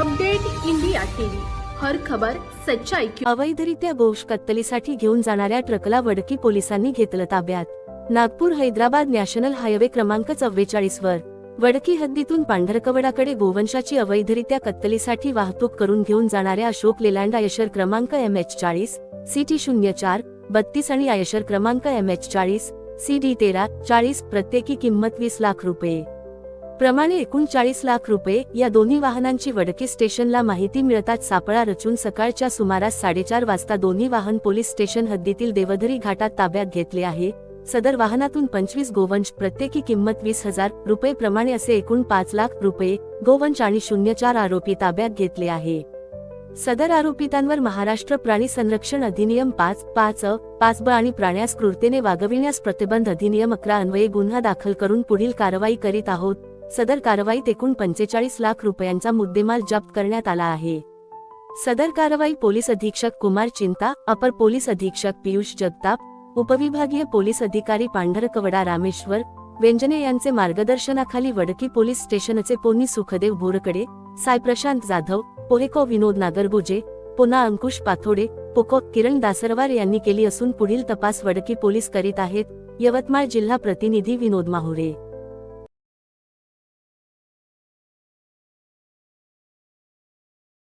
Update India TV. हर खबर सच्चाई की अवैधरित्या गोश कत्तलीसाठी घेऊन जाणाऱ्या ट्रकला वडकी पोलिसांनी घेतलं ताब्यात. नागपूर हैदराबाद नॅशनल हायवे क्रमांक चव्वेचाळीस वर. वडकी हद्दीतून पांढरकवडाकडे गोवंशाची अवैधरित्या कत्तलीसाठी वाहतूक करून घेऊन जाणाऱ्या अशोक लेलँड आयशर क्रमांक एम एच चाळीस सी टी शून्य चार बत्तीस आणि आयशर क्रमांक एम एच चाळीस सी डी तेरा चाळीस प्रत्येकी किंमत वीस लाख रुपये. प्रमाणे एकोणचाळीस लाख रुपये या दोन्ही वाहनांची वडकी स्टेशनला माहिती मिळताच सापळा रचून सकाळच्या सुमारास साडेचार वाजता दोन्ही वाहन पोलीस स्टेशन हद्दीतील देवधरी घाटात ताब्यात घेतले आहे. सदर वाहनातून पंचवीस गोवंश प्रत्येकी किंमत वीस हजार रुपये प्रमाणे असे एकूण पाच लाख रुपये गोवंश आणि शून्य चार आरोपी ताब्यात घेतले आहे. सदर आरोपितांवर महाराष्ट्र प्राणी संरक्षण अधिनियम पाच पाच पाच ब आणि प्राण्यास क्रूरतेने वागविण्यास प्रतिबंध अधिनियम अकरा अन्वये गुन्हा दाखल करून पुढील कारवाई करीत आहोत. सदर कारवाईत एकूण पंचेचाळीस लाख रुपयांचा मुद्देमाल जप्त करण्यात आला आहे. सदर कारवाई पोलीस अधीक्षक कुमार चिंता अपर पोलीस अधीक्षक पियुष जगताप उपविभागीय पोलीस अधिकारी पांढरकवडा रामेश्वर व्यंजने यांचे मार्गदर्शनाखाली वडकी पोलीस स्टेशनचे पोनी सुखदेव बोरकडे साय प्रशांत जाधव पोहेको विनोद नागरगोजे पुन्हा अंकुश पाथोडे पोको किरण दासरवार यांनी केली असून पुढील तपास वडकी पोलीस करीत आहेत. यवतमाळ जिल्हा प्रतिनिधी विनोद माहुरे.